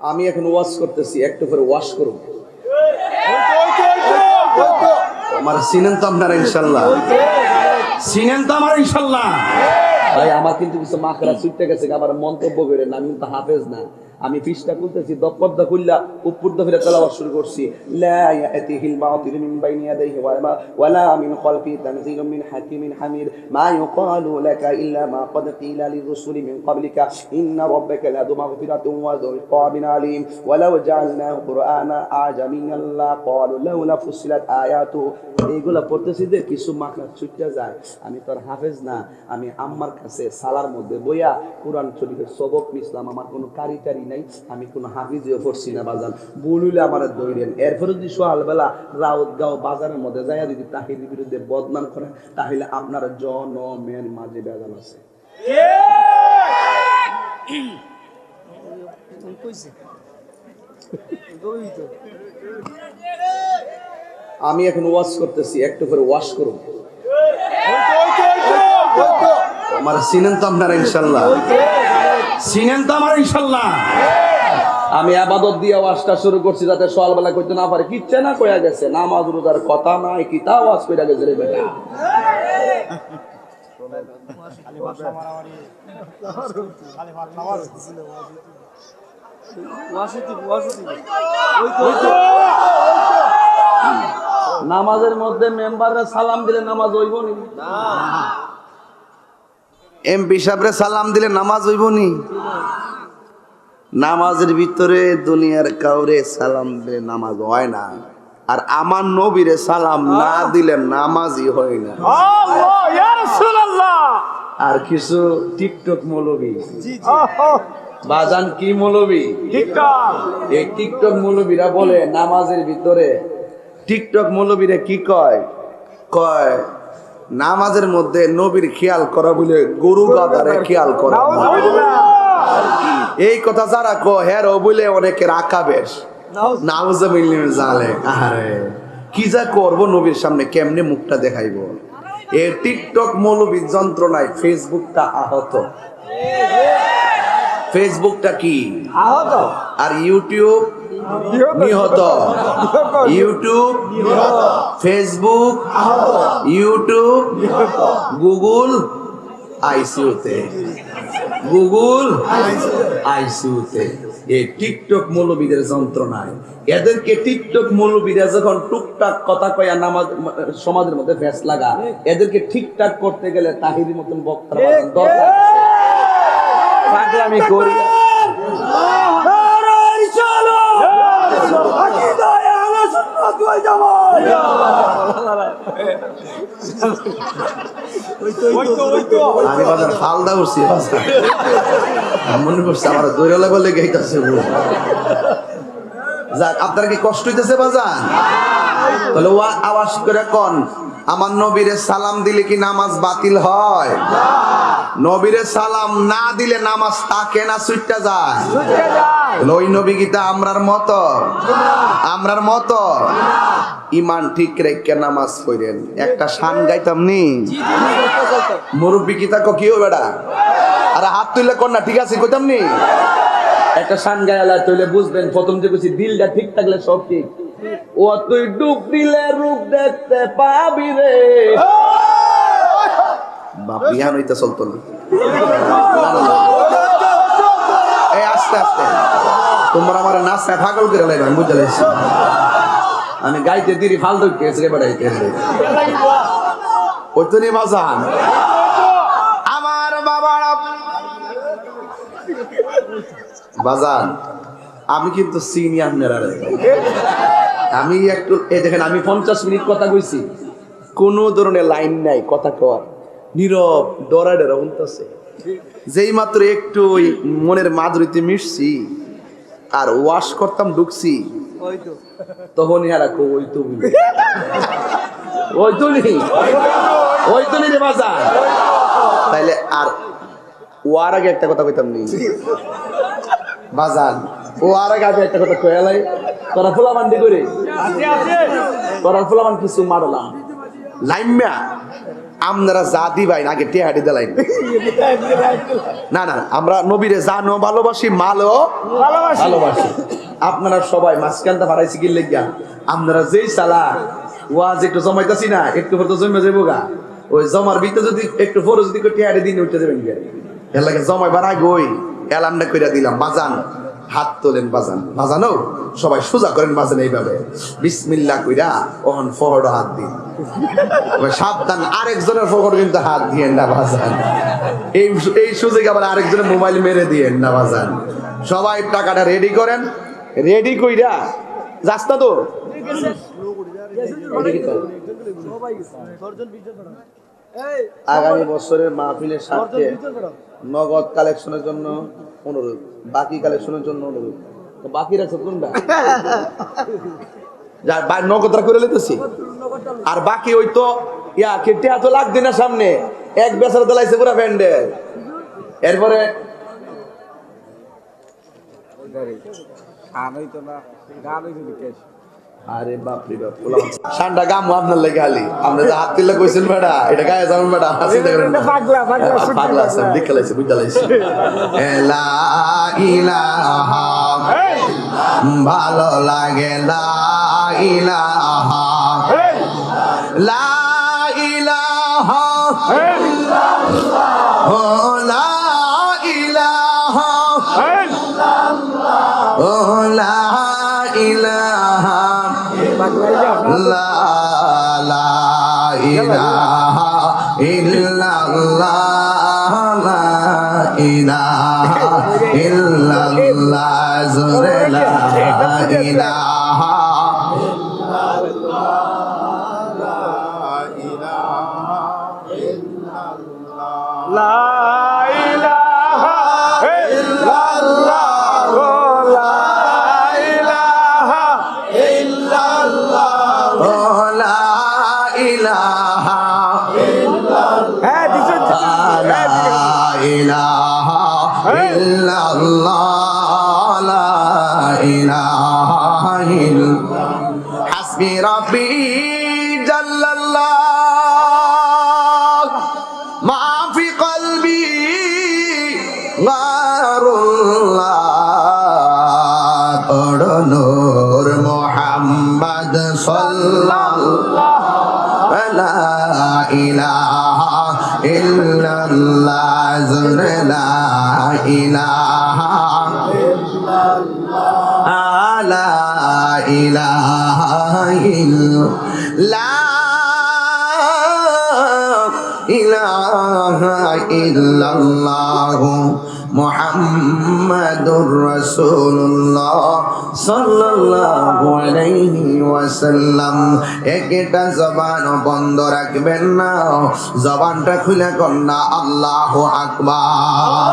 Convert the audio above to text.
আমি এখন ওয়াশ করতেছি একটু করে ওয়াশ করুন। আমার চিনেন তো আপনারা ইনশাল্লাহ। চিনেন তো আমার ইনশাল্লাহ। ভাই আমার কিন্তু কিছু মাখরা ছুটতে গেছে আবার মন্তব্য করে না আমি কিন্তু হাফেজ না। আমি পৃষ্ঠা খুলতেছি দপ্পদ্দা খুললা উপর দফিরা তেলাওয়াত শুরু করছি। লা ইয়াতিহিল বাতিল মিন বাইনি ইয়াদাইহি ওয়া মিন খালফি তানজিলুম মিন হাকিমিন হামিদ। মা ইউকালু লাকা ইল্লা মা রাব্বাকা লাযু মাগফিরাতুন ওয়া যু ইকাবিন আলিম। ওয়ালাউ জাআলনাহু কুরআনা আজামিয়ান লা ক্বালু লাউলা ফুসিলাত আয়াতু। এইগুলা পড়তেছি যে কিছু মাখা ছুটতে যায়। আমি তোর হাফেজ না। আমি আম্মার কাছে সালার মধ্যে বইয়া কোরআন শরীফের সবক নিছিলাম আমার কোনো কারিটারি নাই আমি কোনো হাফিজও পড়ছি না বাজান। বলিলে আমার দৌড়েন এরপরে যদি সকালবেলা রাউতগাঁও বাজারের মধ্যে যাইয়া যদি তাহির বিরুদ্ধে বদনাম করেন তাহলে আপনার জনমের মাঝে বেজাল আছে। আমি এখন ওয়াশ করতেছি একটু করে ওয়াশ করুন। আমার চিনেন তো আপনারা ইনশাল্লাহ। চিনেন তো আমার ইনশাল্লাহ। আমি আবাদত দিয়ে ওয়াজটা শুরু করছি যাতে সকালবেলা করতে না পারে। কিচ্ছে না কয়া গেছে, নামাজ রোজার কথা নাই কিতা ওয়াজ কইরা গেছে রে বেটা। নামাজের মধ্যে মেম্বাররা সালাম দিলে নামাজ হইব নি এমপি সাহেবরে সালাম দিলে নামাজ হইব নি? নামাজের ভিতরে দুনিয়ার কাউরে সালাম দিলে নামাজ হয় না। আর আমার নবীরে সালাম না দিলে নামাজই হয় না। আর কিছু টিকটক মৌলবী। বাজান কি মৌলবী? এই টিকটক মৌলবীরা বলে নামাজের ভিতরে টিকটক মৌলবীরা কি কয়? কয় নামাজের মধ্যে নবীর খেয়াল করা বলে গরু গাদারে খেয়াল করা। এই কথা যারা কো হের ও বলে অনেকের আঁকা বেশ জালে আরে কি যা করব নবীর সামনে কেমনে মুখটা দেখাইব? এ টিকটক মৌলবীর যন্ত্রণায় ফেসবুকটা আহত। ফেসবুকটা কি? আর ইউটিউব নিহত ইউটিউব ফেসবুক ইউটিউব গুগল আইসিউতে গুগল আইসিউতে এই টিকটক মৌলবীদের যন্ত্রণায় এদেরকে টিকটক মৌলবীরা যখন টুকটাক কথা কয়া নামাজ সমাজের মধ্যে ফ্যাস লাগা এদেরকে ঠিকঠাক করতে গেলে তাহিরি মতন বক্তা দরকার আমি করি আমি বাজার উঠছি মনে করছি আমার যাক, আপনার কি কষ্ট হইতেছে বাজান? তাহলে ওয়া আওয়াজ করে কোন, আমার নবীরে সালাম দিলে কি নামাজ বাতিল হয়? নবীরে সালাম না দিলে নামাজ তাকে না সুইটা যায়? ওই নবী গীতা আমরার মতো? আমরার মতো? ইমান ঠিক রেখে নামাজ কইরেন একটা শান গাইতাম নি? মুরব্বী কো কিও বেড়া আর হাত তুললে কর না ঠিক আছে কইতাম নি? একটা শান গায়ালা তুইলে বুঝবেন প্রথম যে কইছি দিলটা ঠিক থাকলে সব ঠিক। ও তুই ডুব দিলে রূপ দেখতে পাবি রে। বাপ ইহান হইতে চলতো না। এই আস্তে আস্তে। তোমরা আমার নাস্তায় পাগল করে লাইবে আমি বুঝতে আমি গাইতে দিরি, ফালতু কেসে বেড়াইতে ওই বাজান আমার বাবারা বাজান, আমি কিন্তু চিনি আপনারা আমি একটু এই দেখেন, আমি পঞ্চাশ মিনিট কথা কইছি। কোনো ধরনের লাইন নাই, কথা কর নীরব, ডরা ডরা উনতেছে যেই মাত্র একটু ওই মনের মাধুরীতে মিশছি, আর ওয়াশ করতাম, ঢুকছি তখন ইয়ারা কো ওই তো ওই তো নি ওই তো নি রে বাজা। তাইলে আর ওয়ার আগে একটা কথা কইতাম নি। বাজান ও আর আগে আমি একটা কথা কয়ালাই তোরা ফুলা বান্দি করে তোরা ফুলা মান কিছু মারলাম লাইম্যা। আপনারা যা দিবাই আগে টেহাটি দিলাইন। না না আমরা নবীরে জানো ভালোবাসি মালও ভালোবাসি। আপনারা সবাই মাঝখানটা বাড়াইছি কি লেগা আপনারা যেই সালা ওয়াজ একটু জমাইতাছি না একটু পর তো জমে যাব গা। ওই জমার ভিতরে যদি একটু পরে যদি টেহাটি দিন উঠতে যাবেন লাগে জমাইবার আগে ওই এলানটা কইরা দিলাম বাজান। হাত তোলেন বাজান। বাজানো সবাই সোজা করেন বাজান এইভাবে। বিসমিল্লা কইরা ওহন ফহর হাত দিন। সাবধান, আরেকজনের ফখর কিন্তু হাত দিয়েন না বাজান। এই এই সুযোগ আবার আরেকজনের মোবাইল মেরে দিয়েন না বাজান। সবাই টাকাটা রেডি করেন। রেডি কইরা রাস্তা তো? আগামী বছরের মাহফিলের সাথে নগদ কালেকশনের জন্য অনুরোধ বাকি কালেকশনের জন্য অনুরোধ। বাকি রাখছো কোনটা করে লেতেছি আর বাকি ওই তো ইয়া কেটে এত লাগবে না সামনে। এক বেচারা দলাইছে পুরা প্যান্ডেল এরপরে গান হইতো না গান হইতো আরে বাপ রে বাপ গামু আপনার লেগে খালি। আপনি যে হাত তুললে কইছেন বেটা এটা গায়ে যাবেন বেটা হাসি দেখেন না। পাগলা, পাগলা, হ্যাঁ, পাগলা আছে দেখে লাইছে বুঝতে লাইছে। লা ইলাহা ভালো লাগে লা ইলাহা। লা ইলাহা ইলাহা ইল্লাল্লাহ লা ইলাহা ইল্লাল্লাহ জোরে ইলাহা ইলাহা ইল্লাল্লাহ, লা ইলাহা ইল্লা হাসবি রাব্বি জাল্লাল্লাহ মা ফি কলবি গারুল্লাহ। পড় নূর মুহাম্মদ সাল্লাল্লাহ লা ইলাহা ইল্লাল্লাহ। জুর লা ইলাহা লা ইলাহা ইল্লাল্লাহ ইলাহা ইল্লাল্লাহ। মুহাম্মাদুর রাসূলুল্লাহ সাল্লাল্লাহু আলাইহি ওয়াসাল্লাম। একটা জবান বন্ধ রাখবেন না, জবানটা খুলে কন্যা আল্লাহু আকবার।